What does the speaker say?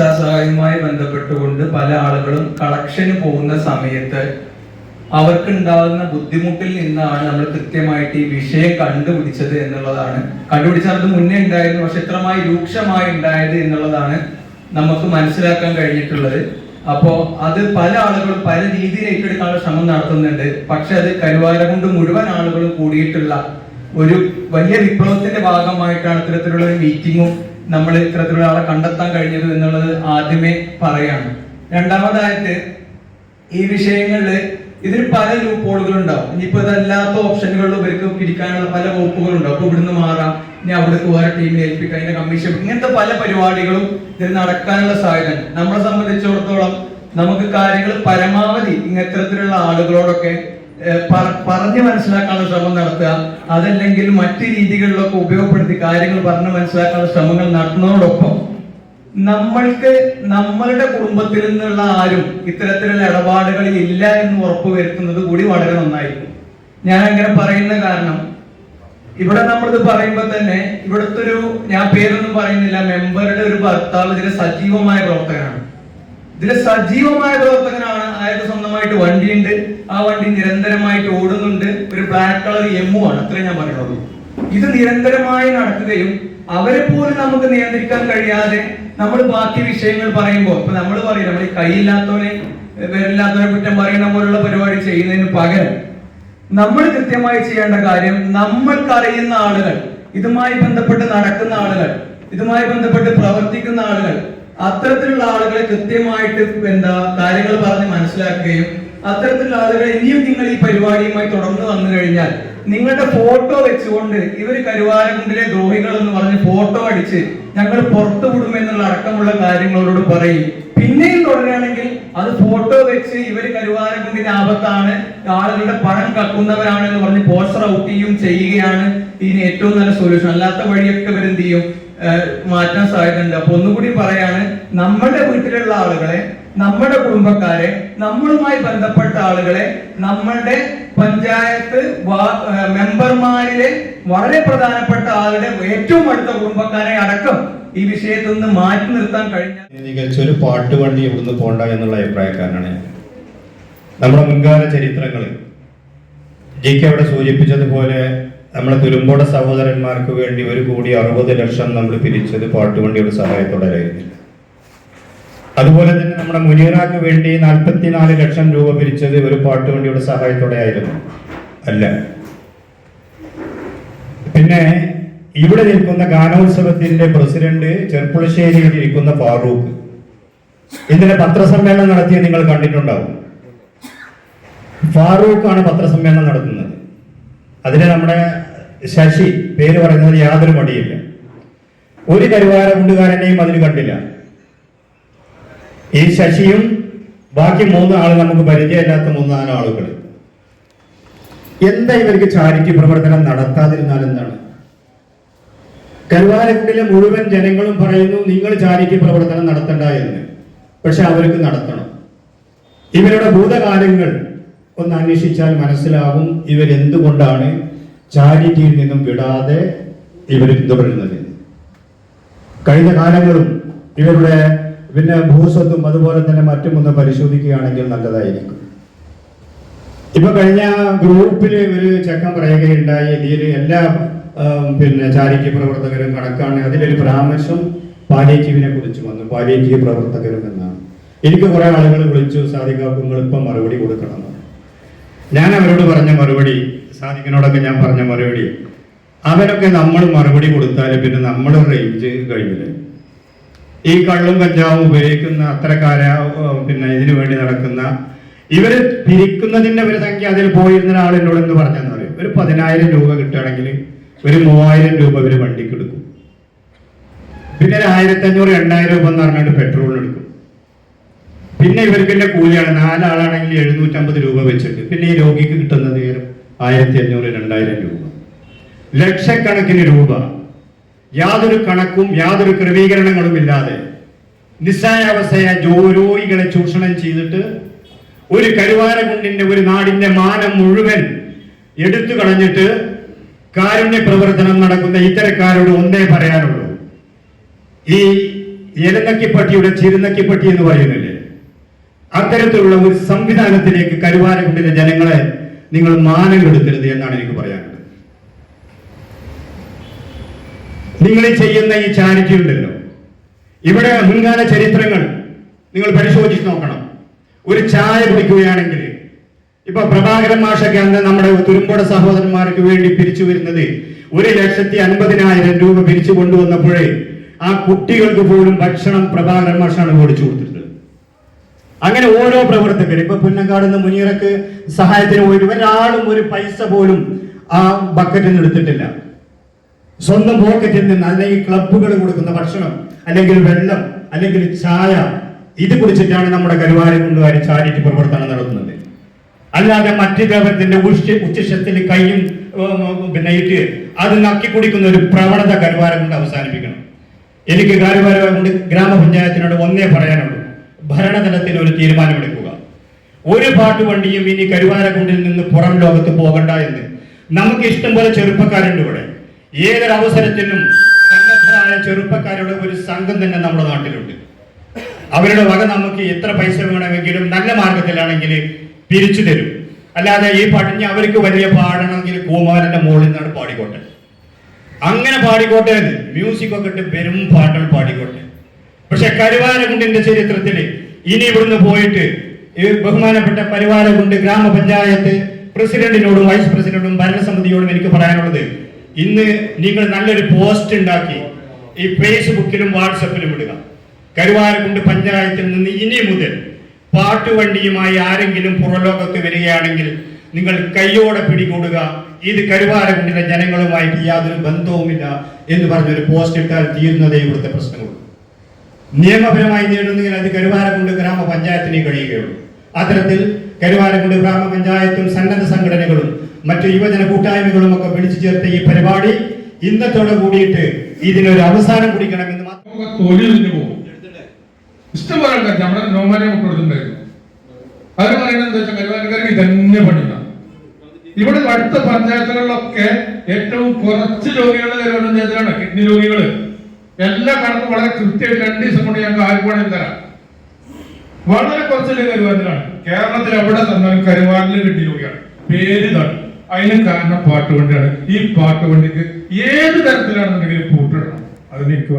ചികിത്സാ സഹായവുമായി ബന്ധപ്പെട്ടുകൊണ്ട് പല ആളുകളും കളക്ഷന് പോകുന്ന സമയത്ത് അവർക്കുണ്ടാകുന്ന ബുദ്ധിമുട്ടിൽ നിന്നാണ് നമ്മൾ കൃത്യമായിട്ട് ഈ വിഷയം കണ്ടുപിടിച്ചത് എന്നുള്ളതാണ്. കണ്ടുപിടിച്ചത് അത് മുന്നേ ഉണ്ടായിരുന്നു പക്ഷെ ഇത്രമായി രൂക്ഷമായി ഉണ്ടായത് എന്നുള്ളതാണ് നമുക്ക് മനസ്സിലാക്കാൻ കഴിഞ്ഞിട്ടുള്ളത്. അപ്പോ അത് പല ആളുകളും പല രീതിയിൽ ഏറ്റെടുക്കാനുള്ള ശ്രമം നടത്തുന്നുണ്ട്. പക്ഷെ അത് കരുവാര കൊണ്ട് മുഴുവൻ ആളുകളും കൂടിയിട്ടുള്ള ഒരു വലിയ വിപ്ലവത്തിന്റെ ഭാഗമായിട്ടാണ് ഇത്തരത്തിലുള്ള ഒരു മീറ്റിങ്ങും നമ്മൾ ഇത്തരത്തിലുള്ള ആളെ കണ്ടെത്താൻ കഴിഞ്ഞത് എന്നുള്ളത് ആദ്യമേ പറയാണ്. രണ്ടാമതായിട്ട് ഈ വിഷയങ്ങളിൽ ഇതിന് പല ലൂപ്പ് ഹോളുകൾ ഉണ്ടാവും ഇനിയിപ്പോ ഇതല്ലാത്ത ഓപ്ഷനുകളിൽ ഇവർക്ക് പിരിക്കാനുള്ള പല വകുപ്പുകൾ ഉണ്ടാവും അപ്പൊ ഇവിടുന്ന് മാറാം ഇനി അവിടേക്ക് വേറെ ടീമിനെ ഏൽപ്പിക്കാം അതിന്റെ കമ്മീഷൻ ഇങ്ങനത്തെ പല പരിപാടികളും ഇതിൽ നടക്കാനുള്ള സാധ്യത നമ്മളെ സംബന്ധിച്ചിടത്തോളം നമുക്ക് കാര്യങ്ങൾ പരമാവധി ഇങ്ങനത്തരത്തിലുള്ള ആളുകളോടൊക്കെ പറഞ്ഞ് മനസ്സിലാക്കാനുള്ള ശ്രമം നടത്തുക. അതല്ലെങ്കിൽ മറ്റ് രീതികളിലൊക്കെ ഉപയോഗപ്പെടുത്തി കാര്യങ്ങൾ പറഞ്ഞ് മനസ്സിലാക്കാനുള്ള ശ്രമങ്ങൾ നടത്തുന്നതോടൊപ്പം നമ്മൾക്ക് നമ്മളുടെ കുടുംബത്തിൽ നിന്നുള്ള ആരും ഇത്തരത്തിലുള്ള ഇടപാടുകളിൽ ഇല്ല എന്ന് ഉറപ്പുവരുത്തുന്നത് കൂടി വളരെ നന്നായിരിക്കും. ഞാൻ അങ്ങനെ പറയുന്ന കാരണം ഇവിടെ നമ്മളിത് പറയുമ്പോൾ തന്നെ ഇവിടുത്തെ ഒരു ഞാൻ പേരൊന്നും പറയുന്നില്ല മെമ്പറുടെ ഒരു ഭർത്താവ് ഇതിലെ സജീവമായ പ്രവർത്തകനാണ്. ഇതിലെ സജീവമായ പ്രവർത്തകനാണ് അയാൾക്ക് സ്വന്തമായിട്ട് വണ്ടിയുണ്ട്. ആ വണ്ടി നിരന്തരമായിട്ട് ഓടുന്നുണ്ട്. ഒരു ബ്ലാക്ക് കളർ എമ്മു ആണ്. അത്രേ ഞാൻ പറയുള്ളൂ ഇത് നിരന്തരമായി നടക്കുകയും അവരെ പോലും നമുക്ക് നിയന്ത്രിക്കാൻ കഴിയാതെ നമ്മൾ ബാക്കി വിഷയങ്ങൾ പറയുമ്പോൾ ഇപ്പൊ നമ്മൾ പറയും നമ്മൾ ഈ കൈയില്ലാത്തവനെ പേരില്ലാത്തവനെ കുറ്റം പറയുന്ന പോലുള്ള പരിപാടി ചെയ്യുന്നതിന് പകരം നമ്മൾ കൃത്യമായി ചെയ്യേണ്ട കാര്യം നമ്മൾക്കറിയുന്ന ആളുകൾ ഇതുമായി ബന്ധപ്പെട്ട് നടക്കുന്ന ആളുകൾ ഇതുമായി ബന്ധപ്പെട്ട് പ്രവർത്തിക്കുന്ന ആളുകൾ അത്തരത്തിലുള്ള ആളുകളെ കൃത്യമായിട്ട് എന്താ കാര്യങ്ങൾ പറഞ്ഞ് മനസ്സിലാക്കുകയും അത്തരത്തിലുള്ള ആളുകളെ ഇനിയും നിങ്ങൾ ഈ പരിപാടിയുമായി തുടർന്ന് വന്നു കഴിഞ്ഞാൽ നിങ്ങളുടെ ഫോട്ടോ വെച്ചുകൊണ്ട് ഇവർ കരുവാരകുണ്ടിലെ ദ്രോഹികൾ എന്ന് പറഞ്ഞ് ഫോട്ടോ അടിച്ച് ഞങ്ങൾ പുറത്തു വിടുമെന്നുള്ള അടക്കമുള്ള കാര്യങ്ങളോട് പറയും. പിന്നെയും തുടരുകയാണെങ്കിൽ അത് ഫോട്ടോ വെച്ച് ഇവർ കരുവാരകുണ്ടിന്റെ ആപത്താണ് ആളുകളുടെ പണം കക്കുന്നവരാണ് എന്ന് പറഞ്ഞ് പോസ്റ്റർ ഔട്ട് ചെയ്യും ചെയ്യുകയാണ്. ഇതിന് ഏറ്റവും നല്ല സൊല്യൂഷൻ അല്ലാത്ത വഴിയൊക്കെ ഇവർ എന്ത് ചെയ്യും? മാറ്റാൻ സാധ്യതയുണ്ട്. അപ്പൊ ഒന്നുകൂടി പറയാണ് നമ്മുടെ വീട്ടിലുള്ള ആളുകളെ നമ്മുടെ കുടുംബക്കാരെ നമ്മളുമായി ബന്ധപ്പെട്ട ആളുകളെ നമ്മളുടെ പഞ്ചായത്ത് മെമ്പർമാരിലെ വളരെ പ്രധാനപ്പെട്ട ആളുടെ ഏറ്റവും അടുത്ത കുടുംബക്കാരെ അടക്കം ഈ വിഷയത്തിൽ നിന്ന് മാറ്റി നിർത്താൻ കഴിഞ്ഞ പ്രതിനിധീകരിച്ച ഒരു പാട്ടുവണ്ടി ഇവിടുന്ന് പോണ്ട എന്നുള്ള അഭിപ്രായക്കാരനാണ് നമ്മുടെ മുൻകാല ചരിത്രങ്ങൾ ജി കെ അവിടെ സൂചിപ്പിച്ചതുപോലെ നമ്മളെ തുരുമ്പോട സഹോദരന്മാർക്ക് വേണ്ടി ഒരു കോടി അറുപത് ലക്ഷം നമ്മൾ പിരിച്ചത് പാട്ടുവണ്ടിയുടെ സഹായത്തോടെ അതുപോലെ തന്നെ നമ്മുടെ മുനീറാക്ക് വേണ്ടി നാൽപ്പത്തിനാല് ലക്ഷം രൂപ പിരിച്ചത് ഒരു പാട്ടുവണ്ടിയുടെ സഹായത്തോടെ ആയിരുന്നു. അല്ല. പിന്നെ ഇവിടെ നിൽക്കുന്ന ഗാനോത്സവത്തിന്റെ പ്രസിഡന്റ് ചെർപ്പുളശ്ശേരിയിൽ ഇരിക്കുന്ന ഫാറൂഖ്. ഇതിന്റെ പത്രസമ്മേളനം നടത്തിയത് നിങ്ങൾ കണ്ടിട്ടുണ്ടാവും. ഫാറൂഖ് ആണ് പത്രസമ്മേളനം നടത്തുന്നത്. അതിന് നമ്മുടെ ശശി പേര് പറയുന്നത് യാതൊരു മടിയില്ല. ഒരു കരുവാരകുണ്ടുകാരനെയും അതിന് കണ്ടില്ല. ഈ ശശിയും ബാക്കി മൂന്ന് ആൾ നമുക്ക് പരിചയമില്ലാത്ത മൂന്നാൽ ആളുകൾ. എന്താ ഇവർക്ക് ചാരിറ്റി പ്രവർത്തനം നടത്താതിരുന്നാൽ എന്താണ്? കരുവാരക്കുണ്ടിലെ മുഴുവൻ ജനങ്ങളും പറയുന്നു നിങ്ങൾ ചാരിറ്റി പ്രവർത്തനം നടത്തണ്ട എന്ന്. പക്ഷെ അവർക്ക് നടത്തണം. ഇവരുടെ ഭൂതകാലങ്ങൾ ഒന്ന് അന്വേഷിച്ചാൽ മനസ്സിലാവും ഇവരെന്തുകൊണ്ടാണ് ചാരിറ്റിയിൽ നിന്നും വിടാതെ ഇവർ പിന്തുടരുന്നത്. കഴിഞ്ഞ കാലങ്ങളും ഇവരുടെ പിന്നെ ഭൂസ്വത്തും അതുപോലെ തന്നെ മറ്റും ഒന്ന് പരിശോധിക്കുകയാണെങ്കിൽ നല്ലതായിരിക്കും. ഇപ്പൊ കഴിഞ്ഞ ഗ്രൂപ്പിൽ ഒരു ചെക്കൻ പറയുകയുണ്ടായി. ഇതിൽ എല്ലാ പിന്നെ ചാരിറ്റി പ്രവർത്തകരും കണക്കാണ്. അതിലൊരു പരാമർശം പാലിയേറ്റീവിനെ കുറിച്ച് വന്നു. പാലിയേറ്റീവ് പ്രവർത്തകരും എന്നാണ്. എനിക്ക് കുറെ ആളുകൾ വിളിച്ചു. സാധിക്കാക്കുമ്പോൾ ഇപ്പം മറുപടി കൊടുക്കണം. ഞാൻ അവരോട് പറഞ്ഞ മറുപടി സാധിക്കുന്നോടൊക്കെ ഞാൻ പറഞ്ഞ മറുപടി അവരൊക്കെ നമ്മൾ മറുപടി കൊടുത്താൽ പിന്നെ നമ്മുടെ റേഞ്ച് കഴിഞ്ഞില്ലേ? ഈ കള്ളും കഞ്ചാവും ഉപയോഗിക്കുന്ന അത്തരക്കാര പിന്നെ ഇതിനു വേണ്ടി നടക്കുന്ന ഇവർ പിരിക്കുന്നതിന്റെ ഒരു സംഖ്യ അതിൽ പോയിരുന്ന ആളിനോട് എന്ന് പറഞ്ഞെന്ന് പറയും ഒരു പതിനായിരം രൂപ കിട്ടുകയാണെങ്കിൽ ഒരു മൂവായിരം രൂപ ഇവർ വണ്ടിക്ക് എടുക്കും. പിന്നെ ഒരു ആയിരത്തി അഞ്ഞൂറ് രണ്ടായിരം രൂപ എന്ന് പറഞ്ഞിട്ട് പെട്രോളിന് എടുക്കും. പിന്നെ ഇവർക്ക് തന്നെ കൂലിയാണ്. നാലാളാണെങ്കിൽ എഴുന്നൂറ്റമ്പത് രൂപ വെച്ചിട്ട്. പിന്നെ ഈ രോഗിക്ക് കിട്ടുന്ന നേരം ആയിരത്തി അഞ്ഞൂറ് രണ്ടായിരം രൂപ. ലക്ഷക്കണക്കിന് രൂപ. യാതൊരു കണക്കും യാതൊരു ക്രമീകരണങ്ങളും ഇല്ലാതെ നിസ്സായാവസ്ഥയായ രോഗികളെ ചൂഷണം ചെയ്തിട്ട് ഒരു കരുവാരകുണ്ടിന്റെ ഒരു നാടിന്റെ മാനം മുഴുവൻ എടുത്തു കളഞ്ഞിട്ട് കാരുണ്യ പ്രവർത്തനം നടക്കുന്ന ഇത്തരക്കാരോട് ഒന്നേ പറയാനുള്ളൂ. ഈ എലനക്കിപ്പട്ടിയുടെ ചിരുനക്കിപ്പട്ടി എന്ന് പറയുന്നില്ലേ? അത്തരത്തിലുള്ള ഒരു സംവിധാനത്തിലേക്ക് കരുവാരക്കുണ്ടിലെ ജനങ്ങളെ നിങ്ങൾ മാനം കെടുത്തരുത് എന്നാണ് എനിക്ക് പറയാനുള്ളത്. നിങ്ങൾ ചെയ്യുന്ന ഈ ചാരിറ്റി ഉണ്ടല്ലോ. ഇവിടെ മുൻകാല ചരിത്രങ്ങൾ നിങ്ങൾ പരിശോധിച്ച് നോക്കണം. ഒരു ചായ കുടിക്കുകയാണെങ്കിൽ ഇപ്പൊ പ്രഭാകരൻ മാഷൊക്കെ അന്ന് നമ്മുടെ തുരുമ്പോട സഹോദരന്മാർക്ക് വേണ്ടി പിരിച്ചു വരുന്നത് ഒരു ലക്ഷത്തി അൻപതിനായിരം രൂപ പിരിച്ചു കൊണ്ടുവന്നപ്പോഴേ ആ കുട്ടികൾക്ക് പോലും ഭക്ഷണം പ്രഭാകരൻ മാഷാണ് ഓടിച്ചു കൊടുത്തിട്ടുള്ളത് അങ്ങനെ ഓരോ പ്രവർത്തകർ ഇപ്പൊ പുന്നങ്കാട് നിന്ന് മുനീറക്ക് സഹായത്തിന് പോയിട്ട് ഒരാളും ഒരു പൈസ പോലും ആ ബക്കറ്റിൽ നിന്ന് എടുത്തിട്ടില്ല. സ്വന്തം പോക്കറ്റിൽ നിന്ന് അല്ലെങ്കിൽ ക്ലബുകൾ കൊടുക്കുന്ന ഭക്ഷണം അല്ലെങ്കിൽ വെള്ളം അല്ലെങ്കിൽ ചായ ഇത് കുടിച്ചിട്ടാണ് നമ്മുടെ കരുവാരക്കുണ്ടുകാർ ചാരിറ്റി പ്രവർത്തനം നടത്തുന്നത്. അല്ലാതെ മറ്റു ദേവത്തിന്റെ ഉച്ച ഉച്ചശത്തിൽ കൈയും പിന്നെ ഇട്ട് അത് നക്കി കുടിക്കുന്ന ഒരു പ്രവണത കരുവാരം കൊണ്ട് അവസാനിപ്പിക്കണം. എനിക്ക് കരുവാരം കൊണ്ട് ഗ്രാമപഞ്ചായത്തിനോട് ഒന്നേ പറയാനുള്ളൂ. ഭരണതലത്തിൽ ഒരു തീരുമാനമെടുക്കുക. ഒരു പാട്ടുവണ്ടിയും ഇനി കരുവാരക്കുണ്ടിൽ നിന്ന് പുറം ലോകത്ത് പോകണ്ട എന്ന് നമുക്ക് ഇഷ്ടം പോലെ ചെറുപ്പക്കാരുണ്ട് ഇവിടെ. ഏതൊരവസരത്തിനും സന്നദ്ധരായ ചെറുപ്പക്കാരുടെ ഒരു സംഘം തന്നെ നമ്മുടെ നാട്ടിലുണ്ട്. അവരുടെ വക നമുക്ക് എത്ര പൈസ വേണമെങ്കിലും നല്ല മാർഗത്തിലാണെങ്കിൽ പിരിച്ചു തരും. അല്ലാതെ ഈ പാട്ടിന് അവർക്ക് വലിയ പാടണമെങ്കിൽ കൂമാരന്റെ മുകളിൽ നിന്നാണ് പാടിക്കോട്ടെ. അങ്ങനെ പാടിക്കോട്ടെ മ്യൂസിക് ഒക്കെ ഇട്ട് വെറും പാട്ടുകൾ പാടിക്കോട്ടെ. പക്ഷെ കരുവാരകുണ്ടിന്റെ ചരിത്രത്തിൽ ഇനി ഇവിടുന്ന് പോയിട്ട് ബഹുമാനപ്പെട്ട പരിവാരകുണ്ട് ഗ്രാമപഞ്ചായത്ത് പ്രസിഡന്റിനോടും വൈസ് പ്രസിഡന്റിനോടും ഭരണസമിതിയോടും എനിക്ക് പറയാനുള്ളത് ഇന്ന് നിങ്ങൾ നല്ലൊരു പോസ്റ്റ് ഉണ്ടാക്കി ഈ ഫേസ്ബുക്കിലും വാട്സപ്പിലും ഇടുക. കരുവാരക്കുണ്ട് പഞ്ചായത്തിൽ നിന്ന് ഇനി മുതൽ പാട്ടുവണ്ടിയുമായി ആരെങ്കിലും പുറലോകത്ത് വരികയാണെങ്കിൽ നിങ്ങൾ കയ്യോടെ പിടികൂടുക. ഇത് കരുവാരക്കുണ്ടിലെ ജനങ്ങളുമായിട്ട് യാതൊരു ബന്ധവുമില്ല എന്ന് പറഞ്ഞൊരു പോസ്റ്റ് ഇട്ടാൽ തീരുന്നതേ ഇവിടുത്തെ പ്രശ്നമുള്ളൂ നിയമപരമായി നേടുന്നതിന് അത് കരുവാരക്കുണ്ട് ഗ്രാമപഞ്ചായത്തിനെ കഴിയുകയുള്ളൂ. അത്തരത്തിൽ കരുവാരക്കുണ്ട് ഗ്രാമപഞ്ചായത്തും സന്നദ്ധ സംഘടനകളും മറ്റു യുവജന കൂട്ടായ്മകളും ഒക്കെ വിളിച്ചു ചേർത്ത ഈ പരിപാടി ഇന്നത്തോടെ കൂടിയിട്ട് ഇതിനൊരു അവസാനം കുടിക്കണമെന്ന് മാത്രം ഇഷ്ടംപോലെ പറയുന്നത് എന്താ ഇതന്നെ പണിയാണ് ഇവിടെ അടുത്ത പഞ്ചായത്തുകളിലൊക്കെ ഏറ്റവും കുറച്ച് രോഗികളുടെ കരുവാപഞ്ചായത്തിലാണ് കിഡ്നി രോഗികൾ. എല്ലാ കണക്കും വളരെ കൃത്യമായിട്ട് രണ്ട് ദിവസം കൊണ്ട് ഞങ്ങൾക്ക് ആർക്ക് വേണമെങ്കിലും തരാം. വളരെ കുറച്ചില്ല കരുവാനിലാണ്. കേരളത്തിൽ എവിടെ തന്നാലും കരുവാനിൽ കിട്ടിയിരിക്കുകയാണ് പേര് ഇതാണ്. അതിന് കാരണം പാട്ടുവണ്ടിയാണ്. ഈ പാട്ടുവണ്ടിക്ക് ഏത് തരത്തിലാണെന്നുണ്ടെങ്കിലും പൂട്ടിടണം. അതിന് എനിക്ക്